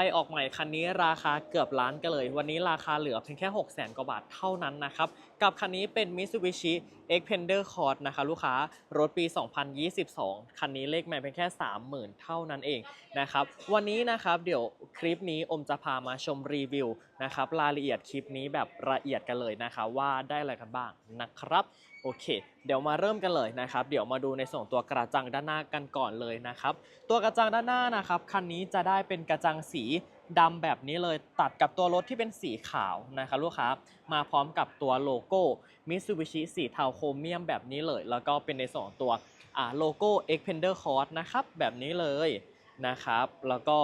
ไปออกใหม่คันนี้ราคาเกือบล้านกันเลย วันนี้ราคาเหลือเพียงแค่ 6 0 0 0 0 0 กว่าบาทเท่านั้นนะครับ กับคันนี้เป็น Mitsubishi Xpander Cross นะคะลูกค้ารถปี 2022 คันนี้เลขแม่เพียงแค่ 30,000 เท่านั้นเองนะครับ วันนี้นะครับเดี๋ยว คลิปนี้อมจะพามาชมรีวิวนะครับรายละเอียดคลิปนี้แบบละเอียดกันเลยนะคะว่าได้อะไรกันบ้างนะครับโอเค เดี๋ยวมาเริ่มกันเลยนะครับ เดี๋ยวมาดูในส่วนตัวกระจังด้านหน้ากันก่อนเลยนะครับ ตัวกระจังด้านหน้านะครับคันนี้จะได้เป็นกระจังสีดำแบบนี้เลยตัดกับตัวรถที่เป็นสีขาวนะครับลูกค้ามาพร้อมกับตัวโลโก้ Mitsubishi สีเทาโครเมียมแบบนี้เลย แล้วก็เป็นในส่วนตัวโลโก้ Xpander Cross นะครับแบบนี้เลยนะครับ แล้วก็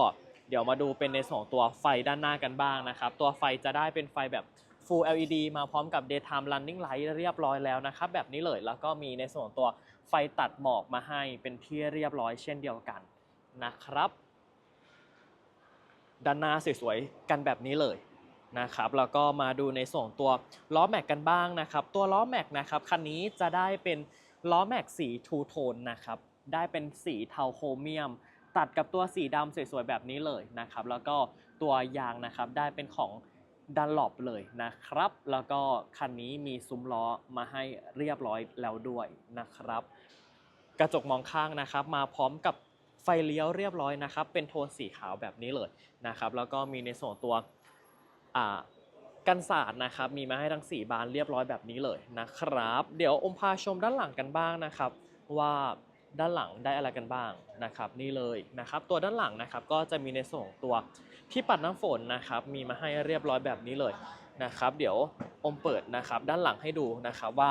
เดี๋ยวมาดูเป็นในส่วนของตัวไฟด้านหน้ากันบ้างนะครับ ตัวไฟจะได้เป็นไฟแบบ Full LED มาพร้อมกับ Daytime Running Light เรียบร้อยแล้วนะครับ แบบนี้เลยแล้วก็มีในส่วนของตัวไฟตัดหมอกมาให้เป็นที่เรียบร้อยเช่นเดียวกันนะครับ ด้านหน้าสวยๆกันแบบนี้เลยนะครับแล้วก็มาดูในส่วนของตัวล้อแม็กกันบ้างนะครับ ตัวล้อแม็กนะครับคันนี้จะได้เป็นล้อแม็กสีทูโทนนะครับได้เป็นสีเทาโครเมียม ตัดกับตัวสีดำสวยๆแบบนี้เลยนะครับแล้วก็ตัวยางนะครับได้เป็นของดันหลบเลยนะครับ แล้วก็คันนี้มีซุ้มล้อมาให้เรียบร้อยแล้วด้วยนะครับ กระจกมองข้างนะครับ มาพร้อมกับไฟเลี้ยวเรียบร้อยนะครับ เป็นโทนสีขาวแบบนี้เลยนะครับ แล้วก็มีในส่วนตัวกันศาสตร์นะครับ มีมาให้ทั้ง 4 บานเรียบร้อยแบบนี้เลยนะครับ เดี๋ยวอมพาชมด้านหลังกันบ้างนะครับ ว่า ด้านหลังได้อะไรกันบ้างนะครับ นี่เลยนะครับ ตัวด้านหลังนะครับก็จะมีในส่วนของตัวที่ปัดน้ำฝนนะครับ มีมาให้เรียบร้อยแบบนี้เลยนะครับ เดี๋ยวอมเปิดนะครับ ด้านหลังให้ดูนะครับว่า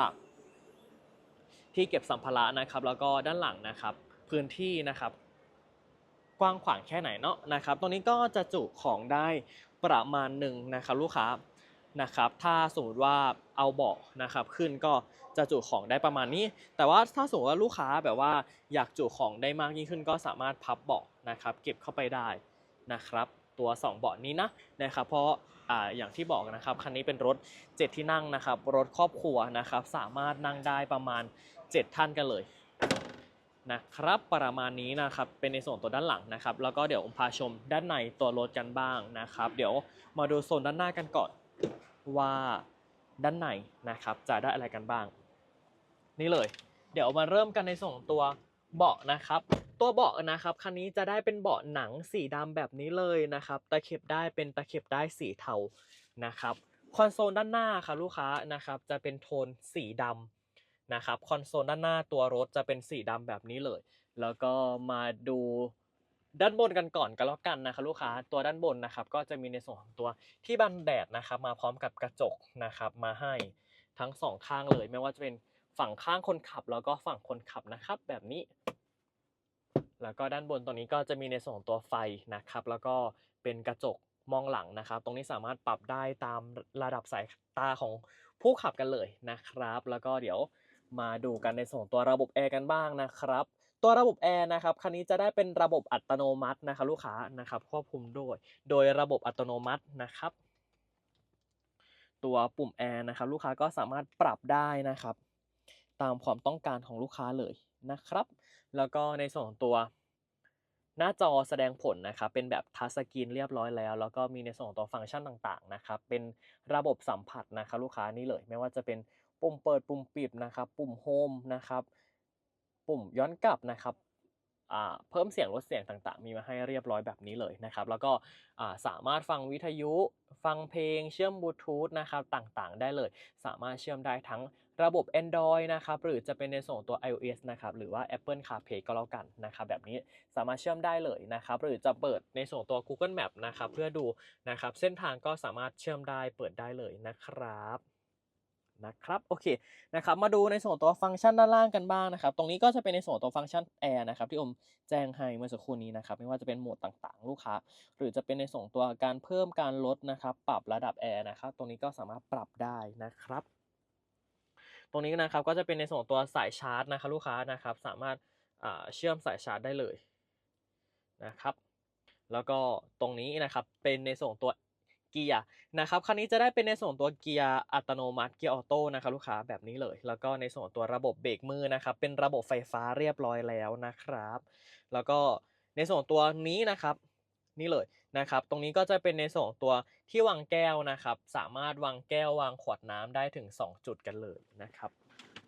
ที่เก็บสัมภาระนะครับ แล้วก็ด้านหลังนะครับ พื้นที่นะครับ กว้างขวางแค่ไหนเนาะนะครับ ตรงนี้ก็จะจุของได้ประมาณหนึ่งนะครับ ลูกค้า นะครับ ถ้าสมมติว่าเอาเบาะนะครับขึ้นก็จะจุของได้ประมาณนี้ แต่ว่าถ้าสมมติว่าลูกค้าแบบว่าอยากจุของได้มากยิ่งขึ้น ก็สามารถพับเบาะนะครับเก็บเข้าไปได้นะครับตัว 2 เบาะนี้นะนะครับเพราะอ่าอย่างที่บอกนะครับคันนี้เป็นรถ 7 ที่นั่งนะครับรถครอบครัวนะครับสามารถนั่งได้ประมาณ 7 ท่านกันเลยนะครับประมาณนี้นะครับเป็นในส่วนตัวด้านหลังนะครับ แล้วก็เดี๋ยวผมพาชมด้านในตัวรถกันบ้างนะครับ เดี๋ยวมาดูโซนด้านหน้ากันก่อน ว่าด้านในนะครับจะได้อะไรกันบ้าง นี่เลย เดี๋ยวมาเริ่มกันในส่วนของตัวเบาะนะครับ ตัวเบาะนะครับคันนี้จะได้เป็นเบาะหนังสีดำแบบนี้เลยนะครับ ตะเข็บได้เป็นตะเข็บได้สีเทานะครับคอนโซลด้านหน้าค่ะลูกค้านะครับจะเป็นโทนสีดำนะครับคอนโซลด้านหน้าตัวรถจะเป็นสีดำแบบนี้เลย แล้วก็มาดู ด้านบนกันก่อนก็แล้วกันนะครับลูกค้าตัวด้านบนนะครับก็จะมีในส่วนของตัวที่บังแดดนะครับมาพร้อมกับกระจกนะครับมาให้ทั้งสองข้างเลย ไม่ว่าจะเป็นฝั่งข้างคนขับ แล้วก็ฝั่งคนขับนะครับ แบบนี้ แล้วก็ด้านบนตรงนี้ก็จะมีในส่วนของตัวไฟนะครับ แล้วก็เป็นกระจกมองหลังนะครับ ตรงนี้สามารถปรับได้ตามระดับสายตาของผู้ขับกันเลยนะครับ แล้วก็เดี๋ยวมาดูกันในส่วนตัวระบบแอร์กันบ้างนะครับ ตัวระบบแอร์นะครับคันนี้จะได้เป็นระบบอัตโนมัตินะครับลูกค้านะครับควบคุมโดย โดยระบบอัตโนมัตินะครับ ตัวปุ่มแอร์นะครับลูกค้าก็สามารถปรับได้นะครับ ตามความต้องการของลูกค้าเลยนะครับ แล้วก็ในส่วนของตัวหน้าจอแสดงผลนะครับเป็นแบบทัชสกรีนเรียบร้อยแล้ว แล้วก็มีในส่วนของตัวฟังก์ชันต่างๆนะครับเป็นระบบสัมผัสนะครับลูกค้านี่เลย ไม่ว่าจะเป็นปุ่มเปิดปุ่มปิดนะครับ ปุ่มโฮมนะครับ ปุ่มย้อนกลับนะครับเพิ่มเสียงลดเสียงต่างๆ มีมาให้เรียบร้อยแบบนี้เลยนะครับ แล้วก็สามารถฟังวิทยุ ฟังเพลง เชื่อมบลูทูธนะครับต่างๆ ได้เลย สามารถเชื่อมได้ทั้งระบบ Android นะครับ หรือจะเป็นในส่วนของตัว iOS นะครับ หรือว่า Apple CarPlay ก็แล้วกันนะครับ แบบนี้สามารถเชื่อมได้เลยนะครับ หรือจะเปิดในส่วนของตัว Google Map นะครับ เพื่อดูนะครับ เส้นทางก็สามารถเชื่อมได้ เปิดได้เลยนะครับ นะครับโอเคนะครับมาดูในส่วนตัวฟังก์ชันด้านล่างกันบ้างนะครับ ตรงนี้ก็จะเป็นในส่วนตัวฟังก์ชันแอร์นะครับที่อมแจ้งให้เมื่อสักครู่นี้นะครับไม่ว่าจะเป็นโหมดต่างๆ ลูกค้า หรือจะเป็นในส่วนตัวการเพิ่มการลดนะครับปรับระดับแอร์นะครับตรงนี้ก็สามารถปรับได้นะครับ ตรงนี้นะครับก็จะเป็นในส่วนตัวสายชาร์จนะครับลูกค้านะครับสามารถเชื่อมสายชาร์จได้เลยนะครับแล้วก็ตรงนี้นะครับเป็นในส่วนตัว เกียร์นะครับคันนี้จะได้เป็นในส่วนตัวเกียร์อัตโนมัติเกียร์ออโต้นะครับลูกค้าแบบนี้เลย แล้วก็ในส่วนตัวระบบเบรกมือนะครับเป็นระบบไฟฟ้าเรียบร้อยแล้วนะครับ แล้วก็ในส่วนตัวนี้นะครับนี่เลยนะครับ ตรงนี้ก็จะเป็นในส่วนตัวที่วางแก้วนะครับ สามารถวางแก้ววางขวดน้ำได้ถึง 2 จุดกันเลยนะครับ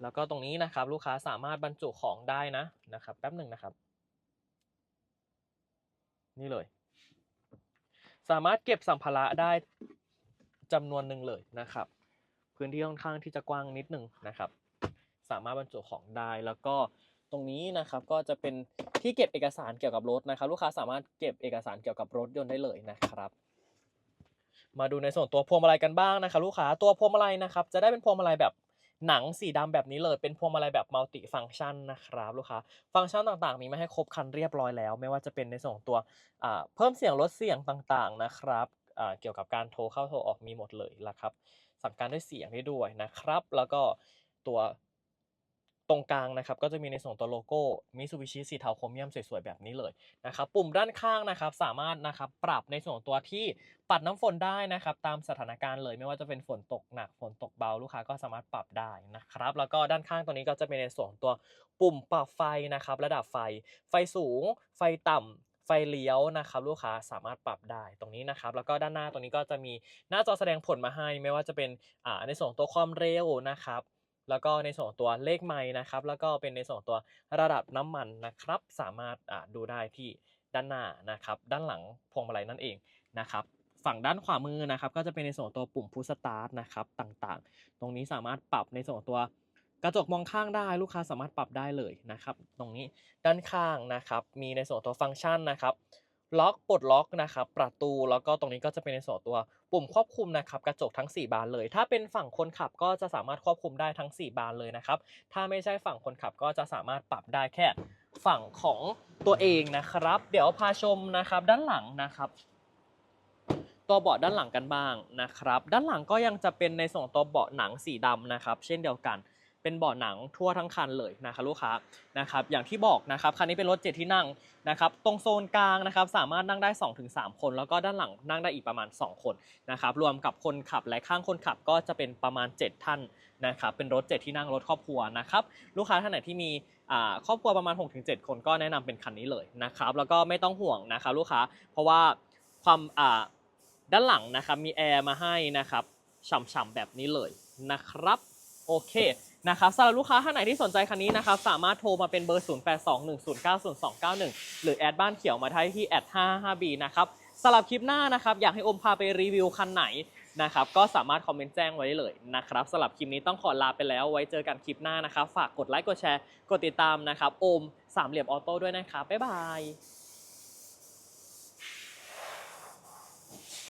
แล้วก็ตรงนี้นะครับลูกค้าสามารถบรรจุของได้นะนะครับ แป๊บหนึ่งนะครับ นี่เลย สามารถเก็บสัมภาระได้จำนวนหนึ่งเลยนะครับ พื้นที่ค่อนข้างที่จะกว้างนิดหนึ่งนะครับ สามารถบรรจุของได้แล้วก็ตรงนี้นะครับก็จะเป็นที่เก็บเอกสารเกี่ยวกับรถนะครับ ลูกค้าสามารถเก็บเอกสารเกี่ยวกับรถยนต์ได้เลยนะครับ มาดูในส่วนตัวพวงมาลัยกันบ้างนะครับ ลูกค้าตัวพวงมาลัยนะครับ จะได้เป็นพวงมาลัยแบบ หนังสีดำแบบนี้เลยเป็นพวงมาลัยแบบมัลติฟังก์ชันนะครับลูกค้าฟังก์ชันต่างๆ มีมาให้ครบครันเรียบร้อยแล้ว ไม่ว่าจะเป็นในส่วนของตัวเพิ่มเสียงลดเสียงต่างๆนะครับเกี่ยวกับการโทรเข้าโทรออกมีหมดเลยละครับสั่งการด้วยเสียงได้ด้วยนะครับ แล้วก็ตัว ตรงกลางนะครับก็จะมีในส่วนตัวโลโก้มิซูบิชิสีเทาโครเมียมสวยๆแบบนี้เลยนะครับปุ่มด้านข้างนะครับสามารถนะครับปรับในส่วนของตัวที่ปัดน้ำฝนได้นะครับตามสถานการณ์เลยไม่ว่าจะเป็นฝนตกหนักฝนตกเบาลูกค้าก็สามารถปรับได้นะครับแล้วก็ด้านข้างตัวนี้ก็จะเป็นในส่วนของตัวปุ่มปรับไฟนะครับระดับไฟ ไฟสูง ไฟต่ำไฟเลี้ยวนะครับลูกค้าสามารถปรับได้ตรงนี้นะครับแล้วก็ด้านหน้าตรงนี้ก็จะมีหน้าจอแสดงผลมาให้ ไม่ว่าจะเป็นในส่วนของตัวความเร็วนะครับ แล้วก็ในส่วนตัวเลขไม้นะครับ แล้วก็เป็นในส่วนตัวระดับน้ำมันนะครับ สามารถดูได้ที่ด้านหน้านะครับ ด้านหลังพวงมาลัยนั่นเองนะครับฝั่งด้านขวามือนะครับ ก็จะเป็นในส่วนตัวปุ่มพุชสตาร์ทนะครับต่างๆ ตรงนี้สามารถปรับในส่วนตัวกระจกมองข้างได้ลูกค้าสามารถปรับได้เลยนะครับ ตรงนี้ด้านข้างนะครับ มีในส่วนตัวฟังก์ชันนะครับ ล็อกปลดล็อกนะครับประตูแล้วก็ตรงนี้ก็จะเป็นในส่วนตัวปุ่มควบคุมนะครับกระจกทั้ง 4 บานเลย ถ้าเป็นฝั่งคนขับก็จะสามารถควบคุมได้ทั้ง 4 บานเลยนะครับถ้าไม่ใช่ฝั่งคนขับก็จะสามารถปรับได้แค่ฝั่งของตัวเองนะครับ เดี๋ยวพาชมนะครับด้านหลังนะครับ ตัวเบาะด้านหลังกันบ้างนะครับ ด้านหลังก็ยังจะเป็นในส่วนตัวเบาะหนังสีดำนะครับ เช่นเดียวกัน เป็นเบาะหนังทั่วทั้งคันเลยนะครับลูกค้านะครับอย่างที่บอกนะครับคันนี้เป็นรถเจ็ดที่นั่งนะครับตรงโซนกลางนะครับสามารถนั่งได้ 2-3 คน แล้วก็ด้านหลังนั่งได้อีกประมาณ 2 คนนะครับรวมกับคนขับและข้างคนขับก็จะเป็นประมาณ 7 ท่านนะครับเป็นรถ 7 ที่นั่งรถครอบครัวนะครับลูกค้าท่านไหนที่มีอ่าครอบครัวประมาณ 6-7 คนก็แนะนำเป็นคันนี้เลยนะครับแล้วก็ไม่ต้องห่วงนะครับลูกค้าเพราะว่าความอ่าด้านหลังนะครับมีแอร์มาให้นะครับฉ่ำๆแบบนี้เลยนะครับ โอเค นะครับสำหรับลูกค้าท่านไหนที่สนใจคันนี้นะครับสามารถโทรมาเป็นเบอร์ 0821090291 หรือแอดบ้านเขียวมาได้ที่แอด 55B นะครับสำหรับคลิปหน้านะครับอยากให้อมพาไปรีวิวคันไหนนะครับก็สามารถคอมเมนต์แจ้งไว้ได้เลยนะครับสำหรับคลิปนี้ต้องขอลาไปแล้วไว้เจอกันคลิปหน้านะครับ ฝากกดไลค์กดแชร์ กดติดตามนะครับอมสามเหลี่ยมออโต้ด้วยนะครับบ๊ายบาย